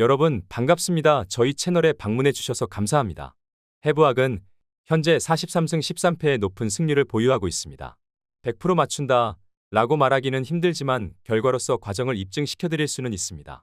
여러분 반갑습니다. 저희 채널에 방문해 주셔서 감사합니다. 해부학은 현재 43승 13패의 높은 승률을 보유하고 있습니다. 100% 맞춘다 라고 말하기는 힘들지만 결과로서 과정을 입증시켜 드릴 수는 있습니다.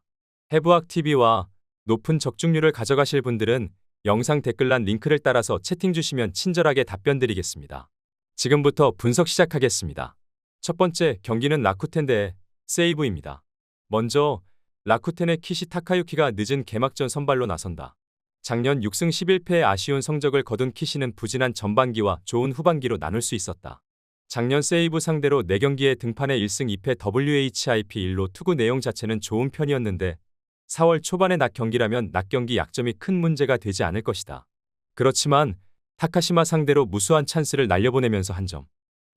해부학 TV와 높은 적중률을 가져가실 분들은 영상 댓글란 링크를 따라서 채팅 주시면 친절하게 답변 드리겠습니다. 지금부터 분석 시작하겠습니다. 첫 번째 경기는 라쿠텐 대 세이브입니다. 먼저 라쿠텐의 키시 타카유키가 늦은 개막전 선발로 나선다. 작년 6승 11패의 아쉬운 성적을 거둔 키시는 부진한 전반기와 좋은 후반기로 나눌 수 있었다. 작년 세이브 상대로 4경기에 등판해 1승 2패 WHIP 1로 투구 내용 자체는 좋은 편이었는데 4월 초반의 낮 경기라면 낮 경기 약점이 큰 문제가 되지 않을 것이다. 그렇지만 타카시마 상대로 무수한 찬스를 날려보내면서 한 점.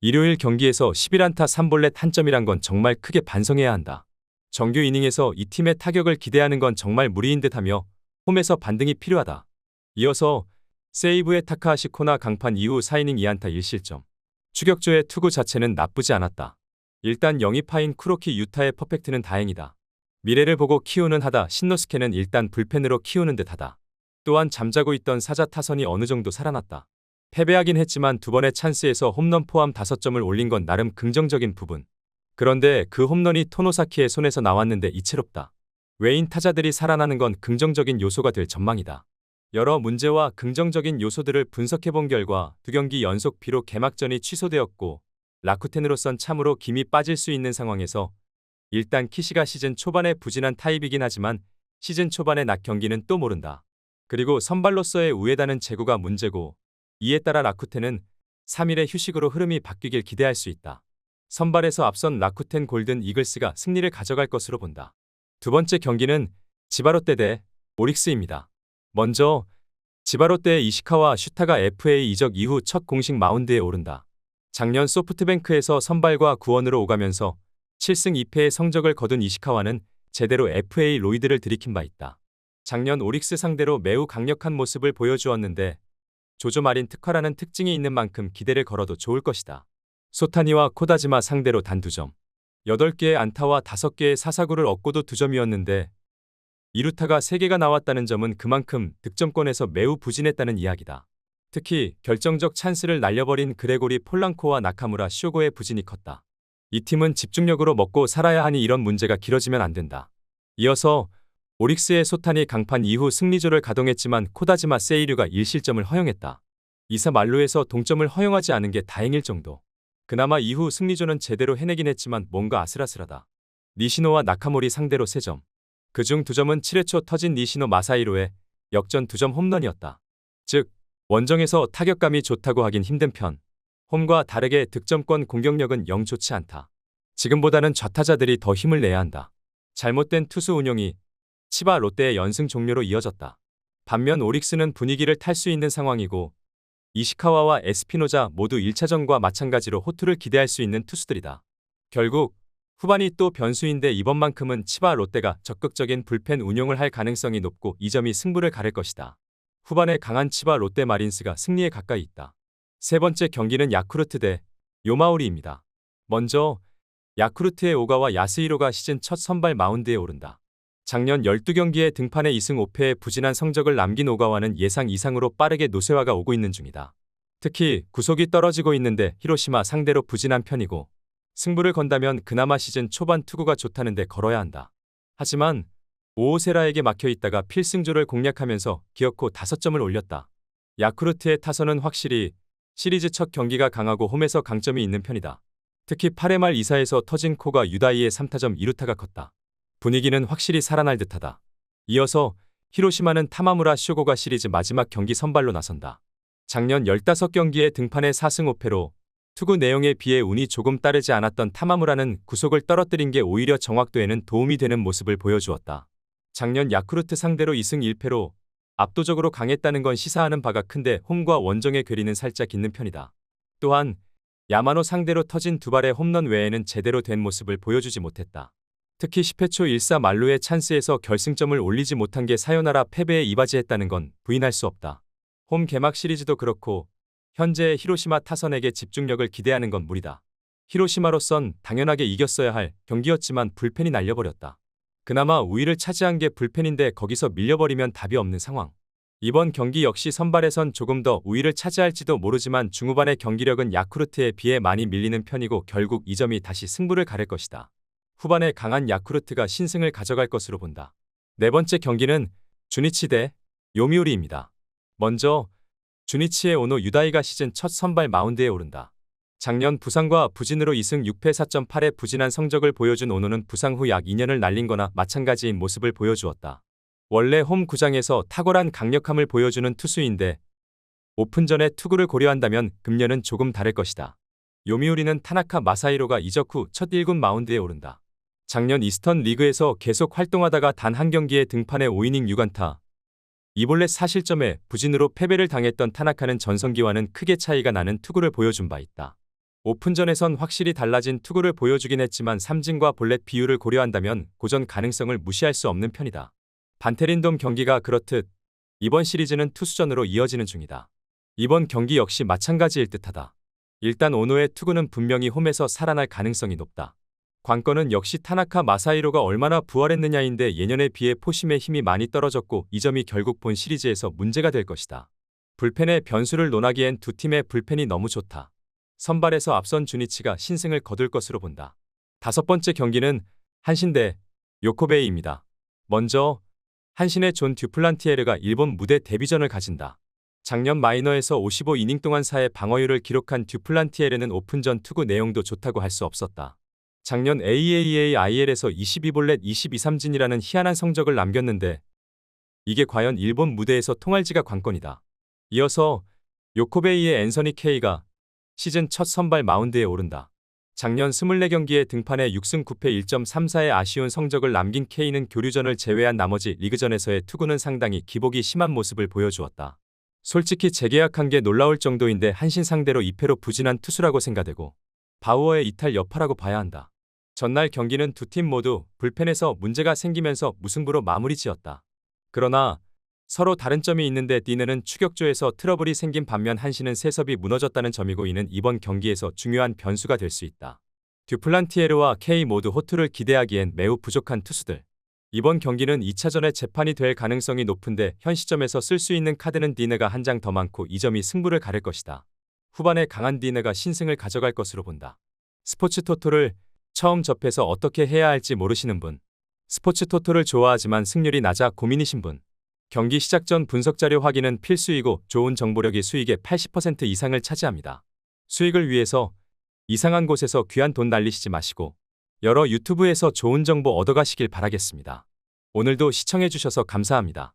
일요일 경기에서 11안타 3볼넷 한 점이란 건 정말 크게 반성해야 한다. 정규 이닝에서 이 팀의 타격을 기대하는 건 정말 무리인 듯하며 홈에서 반등이 필요하다. 이어서 세이브의 타카하시 코나 강판 이후 4이닝 2안타 1실점. 추격조의 투구 자체는 나쁘지 않았다. 일단 영입파인 쿠로키 유타의 퍼펙트는 다행이다. 미래를 보고 키우는 하다 신노스케는 일단 불펜으로 키우는 듯하다. 또한 잠자고 있던 사자 타선이 어느 정도 살아났다. 패배하긴 했지만 두 번의 찬스에서 홈런 포함 5점을 올린 건 나름 긍정적인 부분. 그런데 그 홈런이 토노사키의 손에서 나왔는데 이채롭다. 외인 타자들이 살아나는 건 긍정적인 요소가 될 전망이다. 여러 문제와 긍정적인 요소들을 분석해본 결과 두 경기 연속 비록 개막전이 취소되었고 라쿠텐으로선 참으로 김이 빠질 수 있는 상황에서 일단 키시가 시즌 초반에 부진한 타입이긴 하지만 시즌 초반의 낮 경기는 또 모른다. 그리고 선발로서의 우에다는 제구가 문제고 이에 따라 라쿠텐은 3일의 휴식으로 흐름이 바뀌길 기대할 수 있다. 선발에서 앞선 라쿠텐 골든 이글스가 승리를 가져갈 것으로 본다. 두 번째 경기는 지바롯데 대 오릭스입니다. 먼저 지바롯데의 이시카와 슈타가 FA 이적 이후 첫 공식 마운드에 오른다. 작년 소프트뱅크에서 선발과 구원으로 오가면서 7승 2패의 성적을 거둔 이시카와는 제대로 FA 로이드를 들이킨 바 있다. 작년 오릭스 상대로 매우 강력한 모습을 보여주었는데 조조 마린 특화라는 특징이 있는 만큼 기대를 걸어도 좋을 것이다. 소타니와 코다지마 상대로 단 2점, 8개의 안타와 5개의 사사구를 얻고도 2점이었는데 이루타가 3개가 나왔다는 점은 그만큼 득점권에서 매우 부진했다는 이야기다. 특히 결정적 찬스를 날려버린 그레고리 폴랑코와 나카무라 쇼고의 부진이 컸다. 이 팀은 집중력으로 먹고 살아야 하니 이런 문제가 길어지면 안 된다. 이어서 오릭스의 소탄이 강판 이후 승리조를 가동했지만 코다지마 세이류가 1실점을 허용했다. 이사 말루에서 동점을 허용하지 않은 게 다행일 정도. 그나마 이후 승리조는 제대로 해내긴 했지만 뭔가 아슬아슬하다. 니시노와 나카모리 상대로 3점. 그중 2점은 7회 초 터진 니시노 마사이로의 역전 2점 홈런이었다. 즉, 원정에서 타격감이 좋다고 하긴 힘든 편. 홈과 다르게 득점권 공격력은 영 좋지 않다. 지금보다는 좌타자들이 더 힘을 내야 한다. 잘못된 투수 운용이 치바 롯데의 연승 종료로 이어졌다. 반면 오릭스는 분위기를 탈 수 있는 상황이고 이시카와와 에스피노자 모두 1차전과 마찬가지로 호투를 기대할 수 있는 투수들이다. 결국 후반이 또 변수인데 이번만큼은 치바 롯데가 적극적인 불펜 운용을 할 가능성이 높고 이 점이 승부를 가를 것이다. 후반에 강한 치바 롯데 마린스가 승리에 가까이 있다. 세 번째 경기는 야쿠르트 대 요마우리입니다. 먼저 야쿠르트의 오가와 야스이로가 시즌 첫 선발 마운드에 오른다. 작년 12경기에 등판에 2승 5패의 부진한 성적을 남긴 오가와는 예상 이상으로 빠르게 노쇠화가 오고 있는 중이다. 특히 구속이 떨어지고 있는데 히로시마 상대로 부진한 편이고 승부를 건다면 그나마 시즌 초반 투구가 좋다는데 걸어야 한다. 하지만 오오세라에게 막혀 있다가 필승조를 공략하면서 기어코 5점을 올렸다. 야쿠르트의 타선은 확실히 시리즈 첫 경기가 강하고 홈에서 강점이 있는 편이다. 특히 8회 말 2사에서 터진 코가 유다이의 3타점 2루타가 컸다. 분위기는 확실히 살아날 듯하다. 이어서 히로시마는 타마무라 쇼고가 시리즈 마지막 경기 선발로 나선다. 작년 15경기에 등판해 4승 5패로 투구 내용에 비해 운이 조금 따르지 않았던 타마무라는 구속을 떨어뜨린 게 오히려 정확도에는 도움이 되는 모습을 보여주었다. 작년 야쿠르트 상대로 2승 1패로 압도적으로 강했다는 건 시사하는 바가 큰데 홈과 원정의 괴리는 살짝 있는 편이다. 또한 야마노 상대로 터진 두 발의 홈런 외에는 제대로 된 모습을 보여주지 못했다. 특히 10회 초 1사 말루의 찬스에서 결승점을 올리지 못한 게 사요나라 패배에 이바지했다는 건 부인할 수 없다. 홈 개막 시리즈도 그렇고 현재의 히로시마 타선에게 집중력을 기대하는 건 무리다. 히로시마로선 당연하게 이겼어야 할 경기였지만 불펜이 날려버렸다. 그나마 우위를 차지한 게 불펜인데 거기서 밀려버리면 답이 없는 상황. 이번 경기 역시 선발에선 조금 더 우위를 차지할지도 모르지만 중후반의 경기력은 야쿠르트에 비해 많이 밀리는 편이고 결국 이 점이 다시 승부를 가릴 것이다. 후반에 강한 야쿠르트가 신승을 가져갈 것으로 본다. 네 번째 경기는 주니치 대 요미우리입니다. 먼저 주니치의 오노 유다이가 시즌 첫 선발 마운드에 오른다. 작년 부상과 부진으로 2승 6패 4.8의 부진한 성적을 보여준 오노는 부상 후 약 2년을 날린 거나 마찬가지인 모습을 보여주었다. 원래 홈 구장에서 탁월한 강력함을 보여주는 투수인데 오픈전에 투구를 고려한다면 금년은 조금 다를 것이다. 요미우리는 타나카 마사이로가 이적 후 첫 1군 마운드에 오른다. 작년 이스턴 리그에서 계속 활동하다가 단 한 경기에 등판해 5이닝 6안타, 이볼렛 사실점에 부진으로 패배를 당했던 타나카는 전성기와는 크게 차이가 나는 투구를 보여준 바 있다. 오픈전에선 확실히 달라진 투구를 보여주긴 했지만 삼진과 볼렛 비율을 고려한다면 고전 가능성을 무시할 수 없는 편이다. 반테린돔 경기가 그렇듯 이번 시리즈는 투수전으로 이어지는 중이다. 이번 경기 역시 마찬가지일 듯하다. 일단 오노의 투구는 분명히 홈에서 살아날 가능성이 높다. 관건은 역시 타나카 마사이로가 얼마나 부활했느냐인데 예년에 비해 포심의 힘이 많이 떨어졌고 이 점이 결국 본 시리즈에서 문제가 될 것이다. 불펜의 변수를 논하기엔 두 팀의 불펜이 너무 좋다. 선발에서 앞선 주니치가 신승을 거둘 것으로 본다. 다섯 번째 경기는 한신 대 요코베이입니다. 먼저 한신의 존 듀플란티에르가 일본 무대 데뷔전을 가진다. 작년 마이너에서 55이닝 동안 4의 방어율을 기록한 듀플란티에르는 오픈전 투구 내용도 좋다고 할 수 없었다. 작년 AAAIL에서 22볼넷 22삼진이라는 희한한 성적을 남겼는데 이게 과연 일본 무대에서 통할지가 관건이다. 이어서 요코베이의 앤서니 케이가 시즌 첫 선발 마운드에 오른다. 작년 24경기에 등판해 6승 9패 1.34의 아쉬운 성적을 남긴 케이는 교류전을 제외한 나머지 리그전에서의 투구는 상당히 기복이 심한 모습을 보여주었다. 솔직히 재계약한 게 놀라울 정도인데 한신 상대로 2패로 부진한 투수라고 생각되고 바우어의 이탈 여파라고 봐야 한다. 전날 경기는 두 팀 모두 불펜에서 문제가 생기면서 무승부로 마무리 지었다. 그러나 서로 다른 점이 있는데 디네는 추격조에서 트러블이 생긴 반면 한신은 세섭이 무너졌다는 점이고 이는 이번 경기에서 중요한 변수가 될 수 있다. 듀플란티에르와 K 모두 호투를 기대하기엔 매우 부족한 투수들. 이번 경기는 2차전에 재판이 될 가능성이 높은데 현 시점에서 쓸 수 있는 카드는 디네가 한 장 더 많고 이 점이 승부를 가릴 것이다. 후반에 강한 디네가 신승을 가져갈 것으로 본다. 스포츠 토토를 처음 접해서 어떻게 해야 할지 모르시는 분. 스포츠 토토를 좋아하지만 승률이 낮아 고민이신 분. 경기 시작 전 분석 자료 확인은 필수이고 좋은 정보력이 수익의 80% 이상을 차지합니다. 수익을 위해서 이상한 곳에서 귀한 돈 날리시지 마시고 여러 유튜브에서 좋은 정보 얻어가시길 바라겠습니다. 오늘도 시청해주셔서 감사합니다.